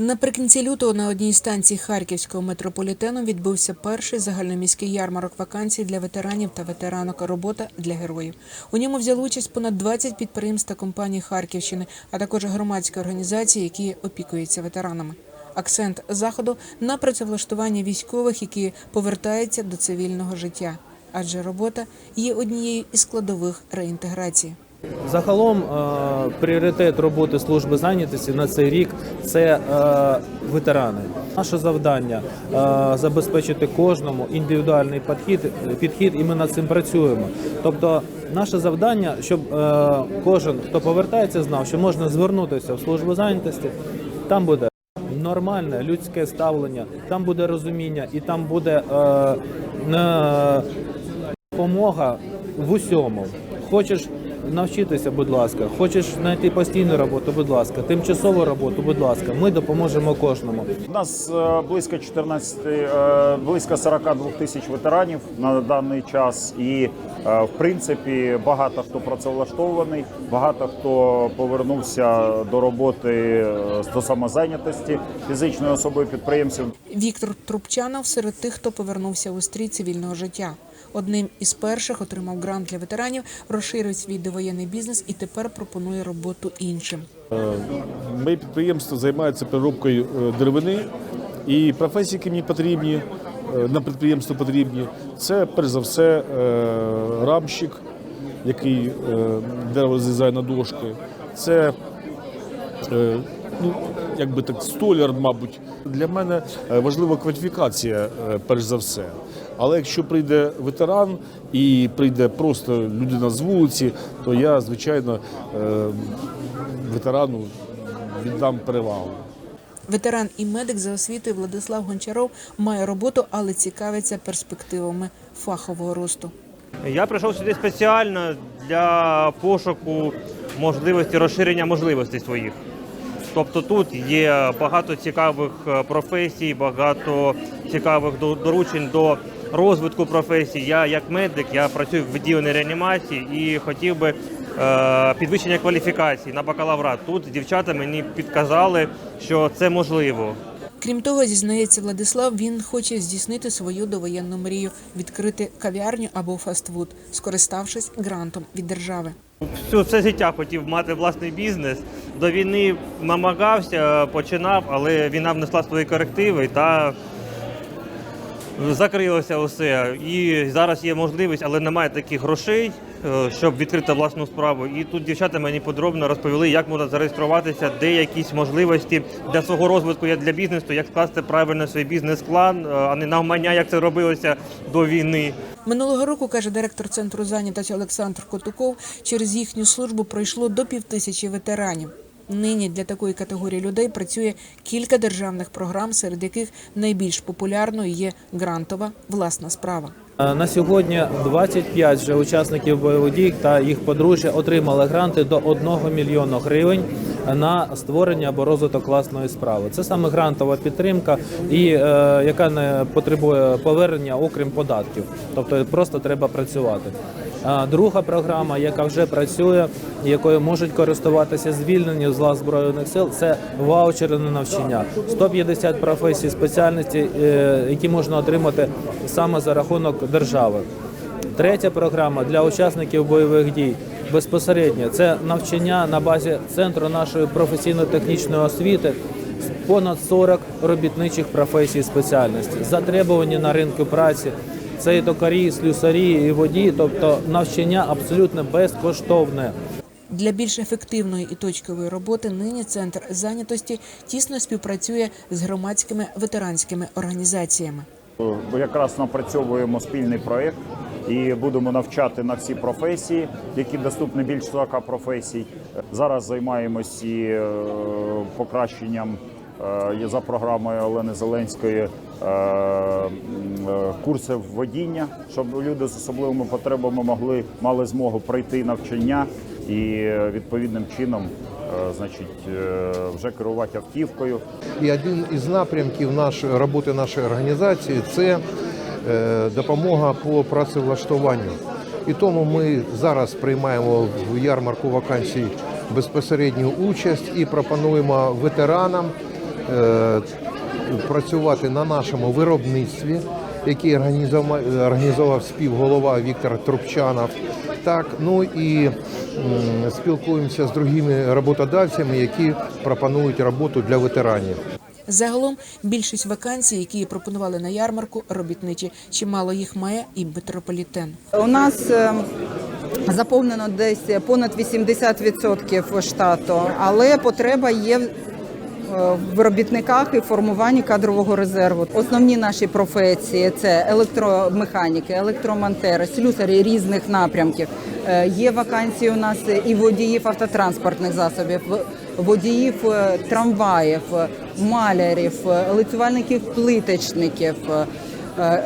Наприкінці лютого на одній станції харківського метрополітену відбувся перший загальноміський ярмарок вакансій для ветеранів та ветеранок робота для героїв. У ньому взяли участь понад 20 підприємств та компаній Харківщини, а також громадські організації, які опікуються ветеранами. Акцент заходу на працевлаштування військових, які повертаються до цивільного життя, адже робота є однією із складових реінтеграції. Загалом е, пріоритет роботи служби зайнятості на цей рік це е, ветерани. Наше завдання е, забезпечити кожному індивідуальний підхід, підхід, і ми над цим працюємо. Тобто, наше завдання, щоб кожен, хто повертається, знав, що можна звернутися в службу зайнятості. Там буде нормальне людське ставлення, там буде розуміння, і там буде допомога в усьому. Хочеш навчитися, будь ласка, хочеш знайти постійну роботу, будь ласка, тимчасову роботу, будь ласка. Ми допоможемо кожному. У нас е, близько 14, е, близько 42 тисяч ветеранів на даний час, і е, в принципі багато хто працевлаштований, багато хто повернувся до роботи до самозайнятості фізичною особою підприємців. Віктор Трубчанов серед тих, хто повернувся у стрій цивільного життя. Одним із перших отримав грант для ветеранів, розширив свій довоєнний бізнес і тепер пропонує роботу іншим. Моє підприємство займається переробкою е, деревини і професії, які мені потрібні е, на підприємство потрібні. Це перш за все е, рамщик, який е, дерево розрізає на дошки. Це е, ну, якби так, столяр, мабуть. Для мене е, важлива кваліфікація, е, перш за все. Але якщо прийде ветеран і прийде просто людина з вулиці, то я, звичайно, е, ветерану віддам перевагу. Ветеран і медик за освітою Владислав Гончаров має роботу, але цікавиться перспективами фахового росту. Я прийшов сюди спеціально для пошуку можливості розширення можливостей своїх. Тобто тут є багато цікавих е, професій, багато цікавих до- доручень до розвитку професій. Я як медик, я працюю в відділенні реанімації і хотів би е, підвищення кваліфікації на бакалаврат. Тут дівчата мені підказали, що це можливо. Крім того, зізнається Владислав, він хоче здійснити свою довоєнну мрію відкрити кав'ярню або фастфуд, скориставшись грантом від держави. Всю все життя хотів мати власний бізнес. До війни намагався, починав, але війна внесла свої корективи та закрилося усе. І зараз є можливість, але немає таких грошей, е, щоб відкрити власну справу. І тут дівчата мені подробно розповіли, як можна зареєструватися, де якісь можливості для свого розвитку, як для бізнесу, як скласти правильно свій бізнес-план, е, а не навмання, як це робилося до війни. Минулого року, каже директор центру зайнятості Олександр Котуков, через їхню службу пройшло до півтисячі ветеранів. Нині для такої категорії людей працює кілька державних програм, серед яких найбільш популярною є грантова власна справа. Е, На сьогодні 25 вже учасників бойових дій та їх подружжя отримали гранти до 1 мільйона гривень на створення або розвиток власної справи. Це саме грантова підтримка, і е, яка не потребує повернення, окрім податків. Тобто просто треба працювати. А друга програма, яка вже працює, якою можуть користуватися звільнені з лав збройних сил, це ваучери на навчання. 150 професій спеціальності, е, які можна отримати саме за рахунок держави. Третя програма для учасників бойових дій безпосередньо це навчання на базі центру нашої професійно-технічної освіти. Понад 40 робітничих професій спеціальності, затребувані на ринку праці. Це і токарі, і слюсарі, і водії, тобто навчання абсолютно безкоштовне. Для більш ефективної і точкової роботи нині центр зайнятості тісно співпрацює з громадськими ветеранськими організаціями. Якраз напрацьовуємо спільний проект і будемо навчати на всі професії, які доступні більш 40 професій. Зараз займаємось і е, покращенням е, за програмою Олени Зеленської е, курсів водіння, щоб люди з особливими потребами могли мали змогу пройти навчання і відповідним чином. Значить, вже керувати автівкою, І один із напрямків нашої роботи нашої організації це допомога по працевлаштуванню. І тому ми зараз приймаємо в ярмарку вакансій безпосередню участь і пропонуємо ветеранам е, працювати на нашому виробництві, який організував співголова Віктор Трубчанов. Так, ну і спілкуємося з другими роботодавцями, які пропонують роботу для ветеранів. Загалом більшість вакансій, які пропонували на ярмарку, робітничі. Чимало їх має і метрополітен. У нас е, заповнено десь понад 80% штату, але потреба є в робітниках і формуванні кадрового резерву. Основні наші професії це електромеханіки, електромонтери, слюсарі різних напрямків. Е, Є вакансії у нас і водіїв автотранспортних засобів, водіїв е, трамваїв, малярів, е, лицювальників плиточників. е,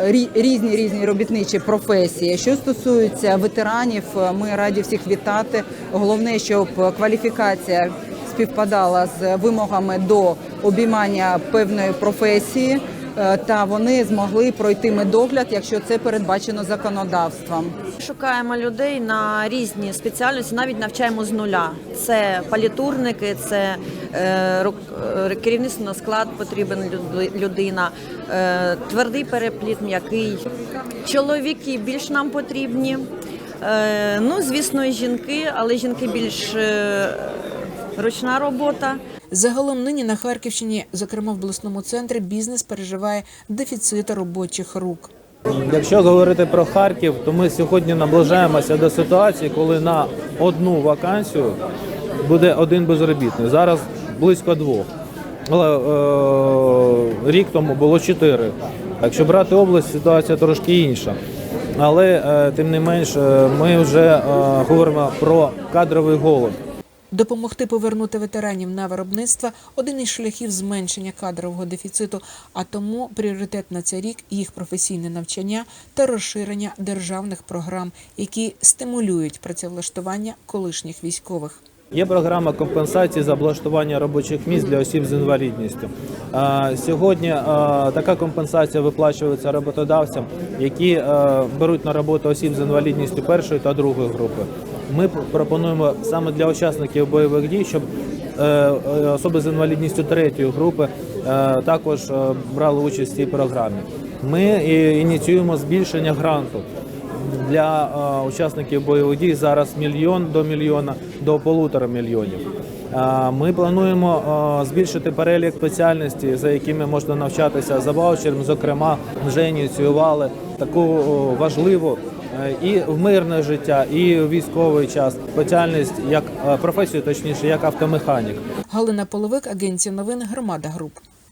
рі- різні різні робітничі професії. Що стосується ветеранів, ми раді всіх вітати. Головне, щоб кваліфікація співпадала з вимогами до обіймання певної професії, е, та вони змогли пройти медогляд, якщо це передбачено законодавством. Шукаємо людей на різні спеціальності, навіть навчаємо з нуля. Це палітурники, це е, е, керівництво на склад потрібен людина, е, твердий перепліт, м'який. Чоловіки більш нам потрібні. Е, ну, звісно, і жінки, але жінки більш ручна робота. Загалом нині на Харківщині, зокрема в обласному центрі, бізнес переживає дефіцит робочих рук. Якщо говорити про Харків, то ми сьогодні наближаємося до ситуації, коли на одну вакансію буде один безробітний. Зараз близько двох. Але е, рік тому було чотири. Якщо брати область, ситуація трошки інша. Але е, тим не менш, е, ми вже е, говоримо про кадровий голод. Допомогти повернути ветеранів на виробництво один із шляхів зменшення кадрового дефіциту, а тому пріоритет на цей рік їх професійне навчання та розширення державних програм, які стимулюють працевлаштування колишніх військових. Є програма компенсації за облаштування робочих місць для осіб з інвалідністю. Сьогодні така компенсація виплачується роботодавцям, які беруть на роботу осіб з інвалідністю першої та другої групи. Ми пропонуємо саме для учасників бойових дій, щоб е, е, особи з інвалідністю третьої групи е, також брали участь в цій програмі. Ми ініціюємо збільшення гранту для учасників бойових дій зараз мільйон до мільйона до полутора мільйонів. Ми плануємо збільшити перелік спеціальностей, за якими можна навчатися за ваучером. Зокрема, вже ініціювали таку важливу і в мирне життя, і в військовий час спеціальність як е, професію, точніше, як автомеханік. Галина Половик, агенція новин Громада Груп.